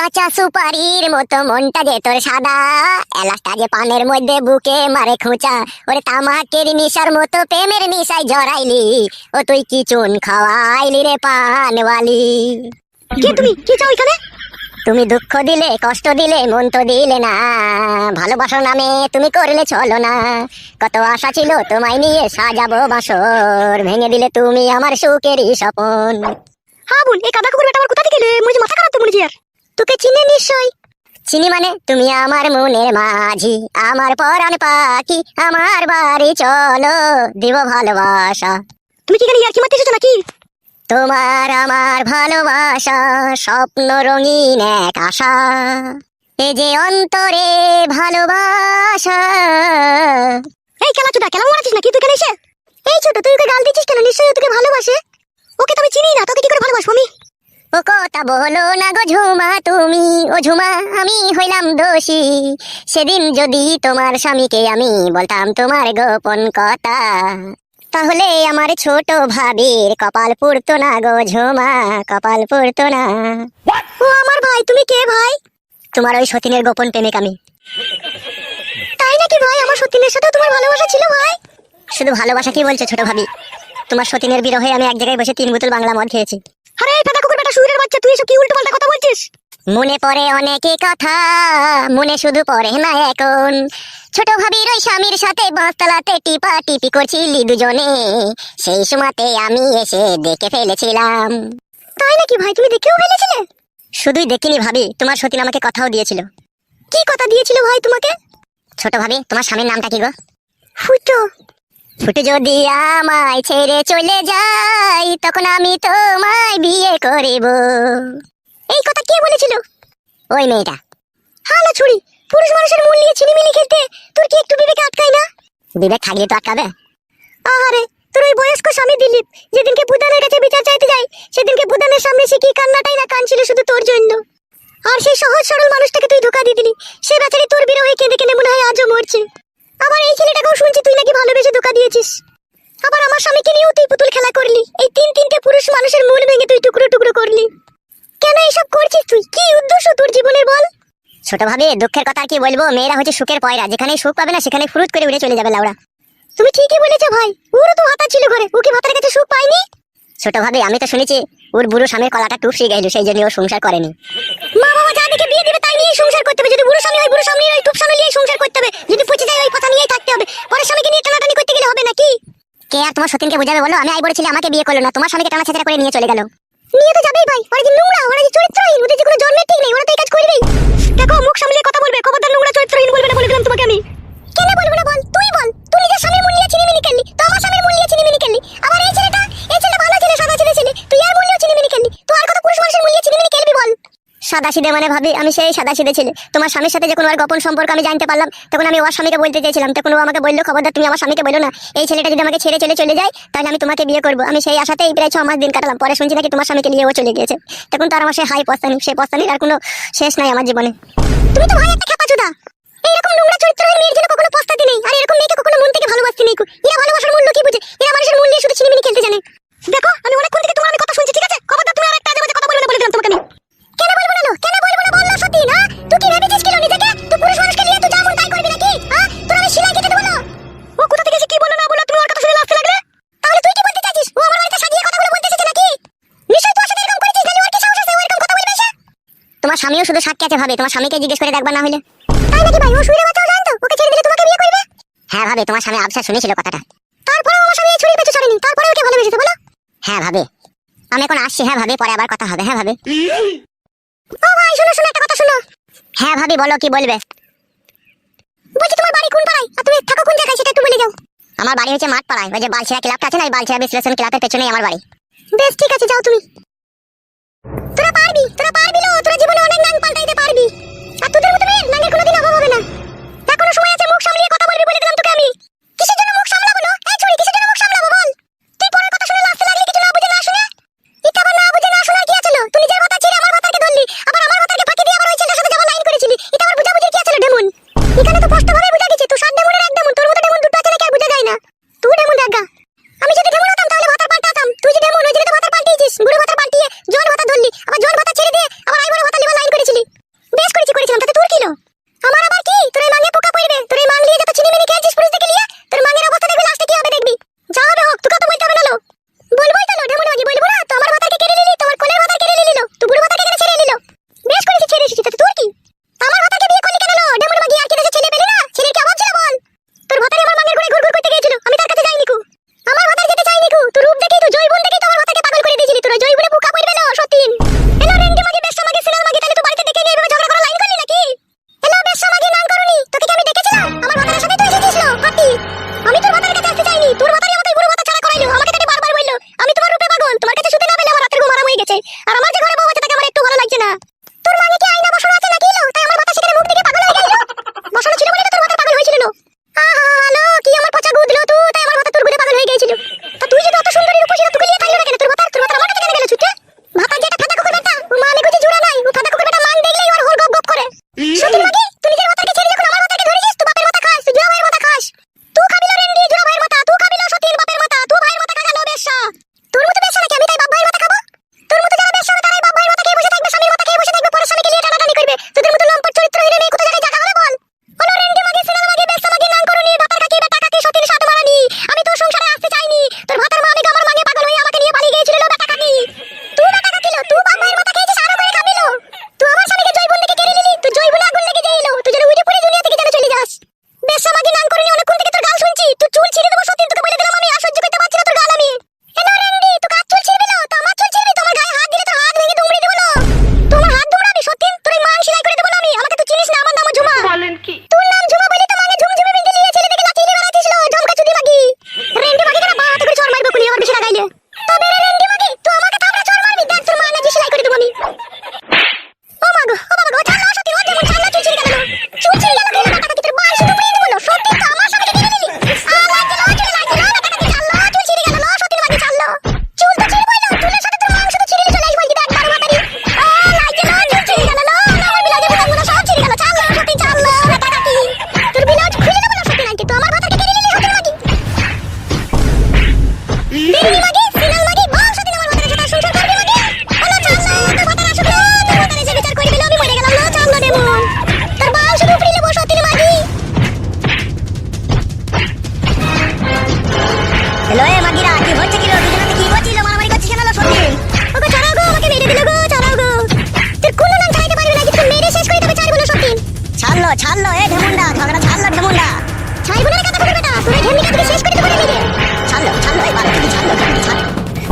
কাঁচা সুপারির মতো মনটা যে তোর সাদা। এলাচটা যে পানের মধ্যে বুকে মারে খুঁচা ওরে তামাকের নিশার মতো প্রেমের নিশায় জড়াইলি। ও তুই কি চুন খাওয়াইলি রে পানওয়ালি? কে তুমি? কি চাও এখানে? তুমি দুঃখ দিলে কষ্ট দিলে মন তো দিলে না। ভালোবাসার নামে তুমি করলে চলো না। কত আশা ছিল তোমায় নিয়ে সাজাবো বাসর। ভেঙে দিলে তুমি আমার সুখেরই স্বপন। হ্যাঁ বল এই কাদা কুকুর বেটা আমার কোথা থেকে এলে? মনে মাথা খারাপ তো মনে আর। তোকে চিনে নিশ্চয়? চিনি মানে তুমি আমার মনের মাঝি, আমার পরাণ পাখি, আমার বাড়ি চলো, দিব ভালোবাসা। তুমি কি এখানে ইয়ার্কি মারতে এসেছ নাকি? তোমার আমার ভালোবাসা, স্বপ্ন রঙিন এক আশা। এ যে অন্তরে ভালোবাসা। এই খেলা চোদা খেলা মারাছিস নাকি? তুই এখানে এসে? এই ছোট, তুই গাল দিচ্ছিস কেন? নিশ্চয়ই তোকে ভালোবাসে ওকে তো আমি চিনি না তোকে কি করে ভালোবাসবো আমি কথা বলো না গো ঝুমা তুমি ও ঝুমা আমি হইলাম দোষী। সেদিন যদি তোমার স্বামীকে আমি বলতাম তোমার গোপন কথা তাহলে আমার ছোট ভাবির কপাল পুড়তো না গো ঝুমা কপাল পুড়তো না। ও আমার ভাই তুমি কে ভাই? তোমার ওই সতীনের গোপন প্রেমিক আমি। তাই নাকি ভাই? আমার সতীনের সাথে তোমার ভালোবাসা ছিল ভাই? শুধু ভালোবাসা কি বলছো ছোট ভাবি? তোমার সতীনের বিরহে আমি এক জায়গায় বসে তিন বোতল বাংলা মদ খেয়েছি। আরে এই সুরের বাচ্চা তুই এসব কি কথা বলছিস? মনে পড়ে অনেকে কথা মনে শুধু পড়ে না এখন ছোট ভাবির ওই স্বামীর সাথে বাঁশতলাতে টিপা টিপি করছিলি দুজনে। সেই সময়তে আমি এসে দেখে ফেলেছিলাম। তাই নাকি ভাই? তুমি দেখেও ফেলেছিলে? শুধুই দেখিনি ভাবি তোমার সতীন আমাকে কথাও দিয়েছিল। কি কথা দিয়েছিল ভাই তোমাকে? ছোট ভাবি তোমার স্বামীর নামটা কি গো? ফুটো ফুটে যদি আমায় ছেড়ে চলে যাই, তখন আমি তোমায় বিয়ে করিব। এই কথা কে বলেছিল? ওই মেয়েটা। হালা ছুরি, পুরুষ মানুষের মূল নিয়ে চিনি ছিনিমিনি খেলতে তোর কি একটু বিবেকে আটকায় না? বিবেক থাকলে তো আটকাবে। আহারে, তোর ওই বয়স্ক স্বামী দিলীপ, যেদিনকে বুদানের কাছে বিচার চাইতে যাই সেদিনকে বুদানের সামনে সে কি কান্নাটাই না কানছিল শুধু তোর জন্য? আর সেই সহজ সরল মানুষটাকে তুই ধোকা দিয়ে দিলি, সে বেচারি তোর বিরহে কেঁদে কেঁদে মনে হয় আজও মরছে। আবার এই ছেলেটাকেও শুনছি তুই নাকি ভালোবেসে ধোকা দিয়েছিস। আবার আমার স্বামীকে নিয়েও তুই পুতুল খেলা করলি। এই তিন তিনটে পুরুষ মানুষের মন ভেঙে তুই টুকরো টুকরো করলি। কেন এইসব করছিস তুই? কি উদ্দেশ্য তোর জীবনের বল? ছোট ভাবি, দুঃখের কথা কি বলব? মেয়েরা হচ্ছে সুখের পয়রা। যেখানে সুখ পাবে না সেখানে ফুরুত করে উড়ে চলে যাবে লাউড়া তুমি ঠিকই বলেছ ভাই। ওরও তো ভাতা ছিল ঘরে। ও কি ভাতার কাছে সুখ পায়নি? ছোট ভাবি, আমি তো শুনেছি, ওর বুড়ো স্বামীর কলাটা টুপসি গেল সেই জন্য ও সংসার করেনি। মা বাবা যা দেখে বিয়ে দিবে তাই নিয়ে সংসার করতে হবে। যদি বুড়ো স্বামী হয়, বুড়ো স্বামী ওই টুপ স্বামী নিয়ে সংসার করতে হবে। যদি পচে যায়, ওই কথা নিয়েই থাকতে হবে। পরের স্বামীকে নিয়ে টানাটানি করতে গেলে হবে নাকি? কে আর তোমার সতীনকে বোঝাবে বলো? আমি আই বলেছিলি আমাকে বিয়ে করল না। তোমার স্বামীকে টানা ছেঁচড়া করে নিয়ে চলে গেল। নিয়ে তো যাবেই ভাই। ওরা যে নোংরা, ওরা যে চরিত্রহীন, ওদের যে কোনো জন্মের ঠিক নেই। ওরা তো এই কাজ করবেই। দেখো, মুখ সামলিয়ে কথা বলবে। খবরদার নোংরা চরিত্রহীন বলবে না বলে দিলাম তোমাকে আমি। কেন বলব না বল? তুই বল। তুই নিজের স্বামীর মূল্য চিনিমিনি খেললি। তো আমার স্বামীর মূল্য চিনিমিনি খেললি। আবার এই ছেলেটা? এই ছেলে ভালো ছেলে, সাদা ছেলে ছেলে। তুই আর মূল্য চিনিমিনি খেললি। তো আর কত পুরুষ মানুষের মূল্য চিনিমিনি খেলবি বল সাদা সিধে মানে ভাবি, আমি সেই সাদা সিধে ছেলে। তোমার স্বামীর সাথে যখন ওর গোপন সম্পর্ক আমি জানতে পারলাম, তখন আমি ওর স্বামীকে বলতে চেয়েছিলাম। তখন ও আমাকে বলল, খবরদার, তুমি আমার স্বামীকে বলো না। এই ছেলেটা যদি আমাকে ছেড়ে চলে চলে যায়, তাহলে আমি তোমাকে বিয়ে করব। আমি সেই আশাতেই প্রায় ছ মাস দিন কাটালাম। পরে শুনছি নাকি তোমার স্বামীকে নিয়ে ও চলে গিয়েছে। তখন তো আর আমার সেই হাই পস্তানি। সেই পস্তানির আর কোনো শেষ নাই আমার জীবনে। তুমি তো ভাই একটা খেপা চোদা এইরকম নোংরা চরিত্রহীন মেয়ের জন্য কখনো পস্তাতে নেই। আর তোমার স্বামীও শুধু সাক্ষী আছে ভাবে। তোমার স্বামীকে জিজ্ঞেস করে দেখবার না হলে। তাই নাকি ভাই? ও শুয়ে বাচ্চাও জানতো? ওকে ছেড়ে দিলে তোমাকে বিয়ে করবে? হ্যাঁ ভাবে, তোমার স্বামী আবসা শুনেছিল কথাটা। তারপরে আমার স্বামী ছুরি পেছু ছাড়েনি তারপরে ওকে ভালোবেসেছে, বলো। হ্যাঁ ভাবে। আমি এখন আসছি হ্যাঁ ভাবে, পরে আবার কথা হবে হ্যাঁ ভাবে। ও ভাই, শোনো শোনো, একটা কথা শোনো। হ্যাঁ ভাবি, বলো কি বলবে। বলছি তোমার বাড়ি কোন পাড়ায়? আর তুমি থাকো কোন জায়গায়, সেটা একটু বলে যাও আমার বাড়ি হচ্ছে মাঠ পাড়ায় ওই যে বালছিরা ক্লাবটা আছে না, এই বালছিরা বিশ্লেষণ ক্লাবের পেছনেই আমার বাড়ি। বেশ, ঠিক আছে, যাও তুমি। তোরা পারবি তোরা পারবি লো, তোরা জীবনে অনেক নাং পাল্টাইতে পারবি। আর তোদের মতো মেয়ের নাঙ্গের কোনোদিন অভাব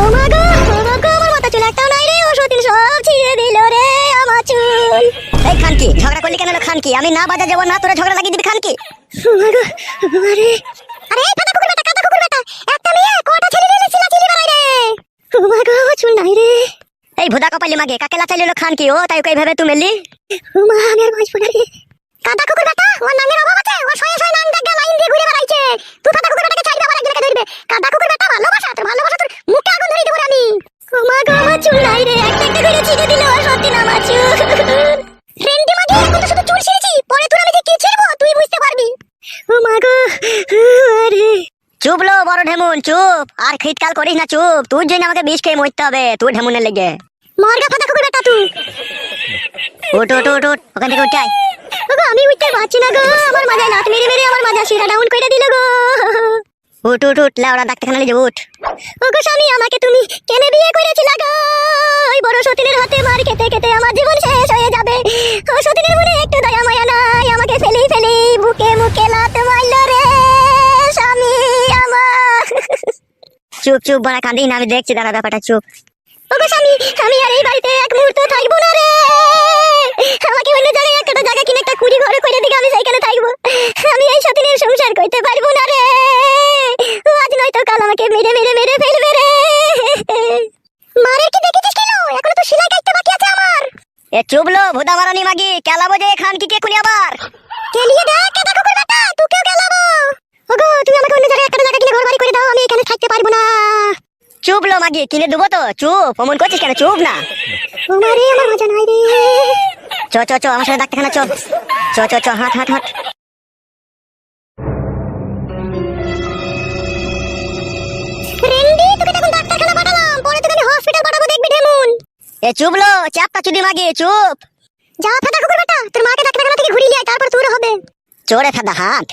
ও মা গো ও মা গো আমার মাথা চুল একটাও নাই রে ও সতীন সব ছিঁড়ে দিল রে আমার চুল। এই খানকি ঝগড়া করলি কেন খানকি? আমি না বাজা যাব না তোরা ঝগড়া লাগিয়ে দিবি খানকি? ও মা গো আরে আরে এই কুকুর বেটা কাদা কুকুর বেটা একটা মেয়ে কটা ছেলে রে চিলা চিলি বেড়াই রে? ও মা গো চুল নাই রে। এই ভুদা কপালি মাগে কাকে লাচাইলো খানকি? ও তাই কই ভাবে তুমি মেলি ও মা আমি আর বাঁচবো না রে। কাদা কুকুর অভাব আছে? ও লাইন দিয়ে ঘুরে বেড়াইছে। তুই কাদা কুকুর বেটাকে চাইবে ধরবে কুকুর ভালোবাসা, তোর ভালোবাসা তোর মুখে আগুন ধরিয়ে আমি। রে, একটা একটা করে ছিঁড়ে দিল, সত্যি না, আমার চুল। রেন্ডি মাগে এখন তো শুধু চুল ছিঁড়েছি। পরে তোর আমি যে কি ছিড়বো, তুই বুঝতে পারবি। ও মা গো, আরে। চুপ লো, বড় ঢেমুন, চুপ। আর খিটকাল করিস না, চুপ। তুই জন্য আমাকে বিষ খেয়ে মরতে হবে তুই ঢেমুনের লেগে। মরগা ফাটা কুকুর বেটা তুই। উঠ উঠ উঠ উঠ ওখান থেকে উঠাই ওগো আমি উঠতে পারছি না গো। আমার মাথায় লাত মেরে মেরে আমার মাজা শিরা ডাউন করে দিল গো। উঠ উঠ উঠ লাউড়া ডাক্তারখানা যাব উঠ ওগো স্বামী আমাকে তুমি কেন বিয়ে করেছিলা গো? ওই বড় সতীনের হাতে মার খেতে খেতে আমার জীবন শেষ হয়ে যাবে। ও সতীনের মনে একটু দয়া মায়া নাই আমাকে ফেলি ফেলি বুকে মুখে লাত মারল রে স্বামী আমার। চুপ চুপ বড়া না আমি দেখছি দাঁড়া ব্যাপারটা চুপ। ওগো স্বামী আমি আর এই বাড়িতে এক মুহূর্ত থাকব না রে। আমাকে অন্য জায়গায় একটা জায়গা কিনে একটা কুড়ি ঘরে করে দিকে আমি সেইখানে থাকব। আমি এই সতীনের সংসার করতে পারব না রে। আজ নয়তো কাল আমাকে মেরে মেরে মেরে ফেলবে রে। মারে কি দেখেছিস কেন? এখনও তো সেলাই কাটতে বাকি আছে আমার। এ চুপ লো ভুদা মারানি মাগি কেলাবো যে খান কি কে খুনি আবার? কেলিয়ে দেখ কেদা কুকুর বেটা তোকেও গেলাবো ওগো তুমি আমাকে অন্য জায়গায় একটা জায়গা কিনে ঘর বাড়ি করে দাও আমি এখানে থাকতে পারব না। চুপ লো মাগি কিনে দেবো তো। চুপ অমন করছিস কেন? চুপ না। ও মারে আমার মজা নাই রে। চ চ চ আমার সাথে ডাক্তারখানা চ। চ চ চ হাট হাট হাট। রেন্ডি তোকে তখন ডাক্তারখানা পাঠালাম পরে তোকে আমি হসপিটাল পাঠাবো দেখবি ঢেমুন। এ চুপ লো চাপটা চুদি মাগি চুপ। যা ফাটা কুকুর বেটা তোর মাকে ডাক্তারখানা থেকে ঘুরিয়ে নিয়ে আয়, তারপর তোর হবে। চোরে ফেদা হাট।